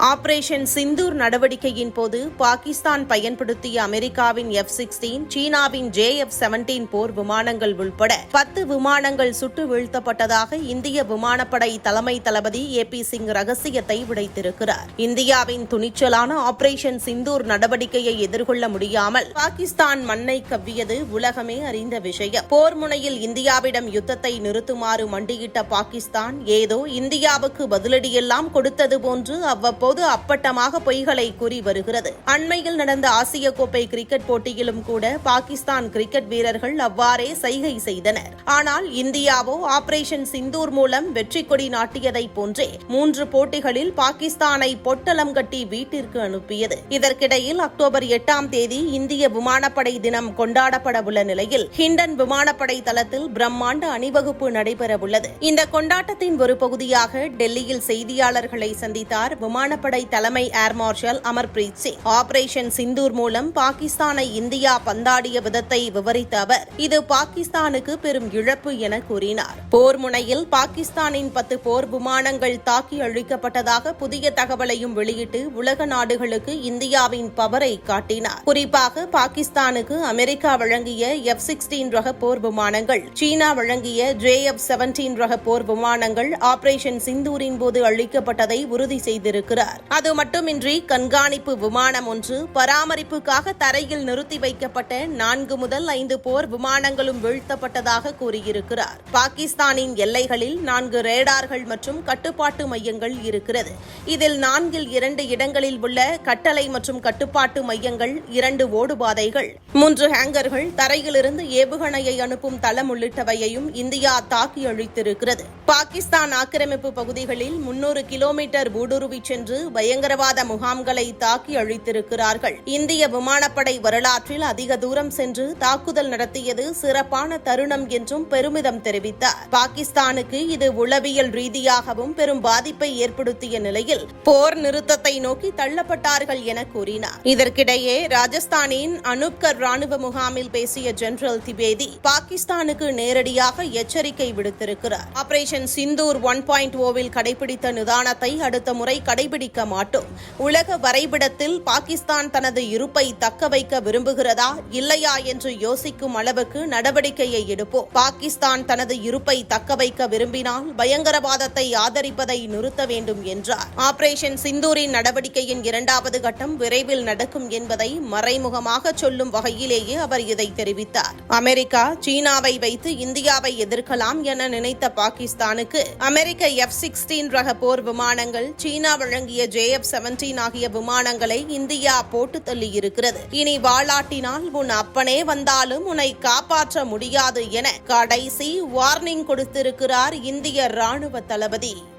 Operation Sindoor நடவடிக்கையின் போது பாகிஸ்தான் பயன்படுத்திய அமெரிக்காவின் எஃப் சிக்ஸ்டீன் சீனாவின் ஜே எஃப் செவன்டீன் போர் விமானங்கள் உள்பட பத்து விமானங்கள் சுட்டு வீழ்த்தப்பட்டதாக இந்திய விமானப்படை தலைமை தளபதி ஏ பி சிங் ரகசியத்தை உடைத்திருக்கிறார் இந்தியாவின் துணிச்சலான ஆபரேஷன் சிந்தூர் நடவடிக்கையை எதிர்கொள்ள முடியாமல் பாகிஸ்தான் மண்ணை கவ்வியது உலகமே அறிந்த விஷயம். போர் முனையில் இந்தியாவிடம் யுத்தத்தை நிறுத்துமாறு மண்டியிட்ட பாகிஸ்தான் ஏதோ இந்தியாவுக்கு பதிலடியெல்லாம் கொடுத்தது போன்று அவ்வப்போது அப்பட்டமாக பொய்களை கூறி வருகிறது. அண்மையில் நடந்த ஆசிய கோப்பை கிரிக்கெட் போட்டியிலும் கூட பாகிஸ்தான் கிரிக்கெட் வீரர்கள் அவ்வாறே சைகை செய்தனர். ஆனால் இந்தியாவோ ஆபரேஷன் சிந்தூர் மூலம் வெற்றி கொடி நாட்டியதை போன்றே மூன்று போட்டிகளில் பாகிஸ்தானை பொட்டலம் கட்டி வீட்டிற்கு அனுப்பியது. இதற்கிடையில் அக்டோபர் எட்டாம் தேதி இந்திய விமானப்படை தினம் கொண்டாடப்பட உள்ள நிலையில் ஹிண்டன் விமானப்படை தளத்தில் பிரம்மாண்ட அணிவகுப்பு நடைபெறவுள்ளது. இந்த கொண்டாட்டத்தின் ஒரு பகுதியாக டெல்லியில் செய்தியாளர்களை சந்தித்தார் விமான விமானப்படை தலைமை air marshal Amarpreet Singh. Operation Sindoor மூலம் பாகிஸ்தானை இந்தியா பந்தாடிய விதத்தை விவரித்த அவர் இது பாகிஸ்தானுக்கு பெரும் இழப்பு என கூறினார். போர் முனையில் பாகிஸ்தானின் பத்து போர் விமானங்கள் தாக்கி அழிக்கப்பட்டதாக புதிய தகவலையும் வெளியிட்டு உலக நாடுகளுக்கு இந்தியாவின் பவரை காட்டினார். குறிப்பாக பாகிஸ்தானுக்கு அமெரிக்கா வழங்கிய எஃப் சிக்ஸ்டீன் ரக போர் விமானங்கள் சீனா வழங்கிய ஜே எஃப் செவன்டீன் ரக போர் விமானங்கள் ஆபரேஷன் சிந்தூரின் போது அழிக்கப்பட்டதை உறுதி செய்திருக்கிறார். அது மட்டுமின்றி கண்காணிப்பு விமானம் ஒன்று பராமரிப்புக்காக தரையில் நிறுத்தி வைக்கப்பட்ட நான்கு முதல் ஐந்து போர் விமானங்களும் வீழ்த்தப்பட்டதாக கூறியிருக்கிறார். பாகிஸ்தானின் எல்லைகளில் நான்கு ரேடார்கள் மற்றும் கட்டுப்பாட்டு மையங்கள் இருக்கிறது. இதில் நான்கில் இரண்டு இடங்களில் உள்ள கட்டளை மற்றும் கட்டுப்பாட்டு மையங்கள் இரண்டு ஓடுபாதைகள். மூன்று ஹேங்கர்கள் தரையிலிருந்து ஏவுகணையை அனுப்பும் தளம் உள்ளிட்டவையையும் இந்தியா தாக்கி அழித்திருக்கிறது. பாகிஸ்தான் ஆக்கிரமிப்பு பகுதிகளில் முன்னூறு கிலோமீட்டர் ஊடுருவி சென்று பயங்கரவாத முகாம்களை தாக்கி அழித்திருக்கிறார்கள். இந்திய விமானப்படை வரலாற்றில் அதிக தூரம் சென்று தாக்குதல் நடத்தியது சிறப்பான தருணம் என்றும் பெருமிதம் தெரிவித்தார். பாகிஸ்தானுக்கு இது உளவியல் ரீதியாகவும் பெரும் பாதிப்பை ஏற்படுத்திய நிலையில் போர் நிறுத்தத்தை நோக்கி தள்ளப்பட்டார்கள் என கூறினார். இதற்கிடையே ராஜஸ்தானின் அனுப்கர் ராணுவ முகாமில் பேசிய ஜெனரல் திவேதி பாகிஸ்தானுக்கு நேரடியாக எச்சரிக்கை விடுத்திருக்கிறார். ஆபரேஷன் சிந்தூர் ஒன் பாயிண்ட் ஓவில் கடைபிடித்த நிதானத்தை அடுத்த முறை கடைபிடிக்க வைக்க மாட்டோம். உலக வரைபடத்தில் பாகிஸ்தான் தனது இருப்பை தக்க வைக்க விரும்புகிறதா இல்லையா என்று யோசிக்கும் அளவுக்கு நடவடிக்கையை எடுப்போம். பாகிஸ்தான் தனது இருப்பை தக்க வைக்க விரும்பினால் பயங்கரவாதத்தை ஆதரிப்பதை நிறுத்த வேண்டும் என்றார். ஆபரேஷன் சிந்தூரின் நடவடிக்கையின் இரண்டாவது கட்டம் விரைவில் நடக்கும் என்பதை மறைமுகமாக சொல்லும் வகையிலேயே அவர் இதை தெரிவித்தார். அமெரிக்கா சீனாவை வைத்து இந்தியாவை எதிர்க்கலாம் என நினைத்த பாகிஸ்தானுக்கு அமெரிக்க எஃப் சிக்ஸ்டீன் ரக போர் விமானங்கள் சீனா வழங்கிய ஜே எஃப் செவன்டீன் ஆகிய விமானங்களை இந்தியா போட்டு தள்ளியிருக்கிறது. இனி வாளாட்டினால் உன் அப்பனே வந்தாலும் உன்னை காப்பாற்ற முடியாது என கடைசி வார்னிங் கொடுத்திருக்கிறார் இந்திய ராணுவ தளபதி.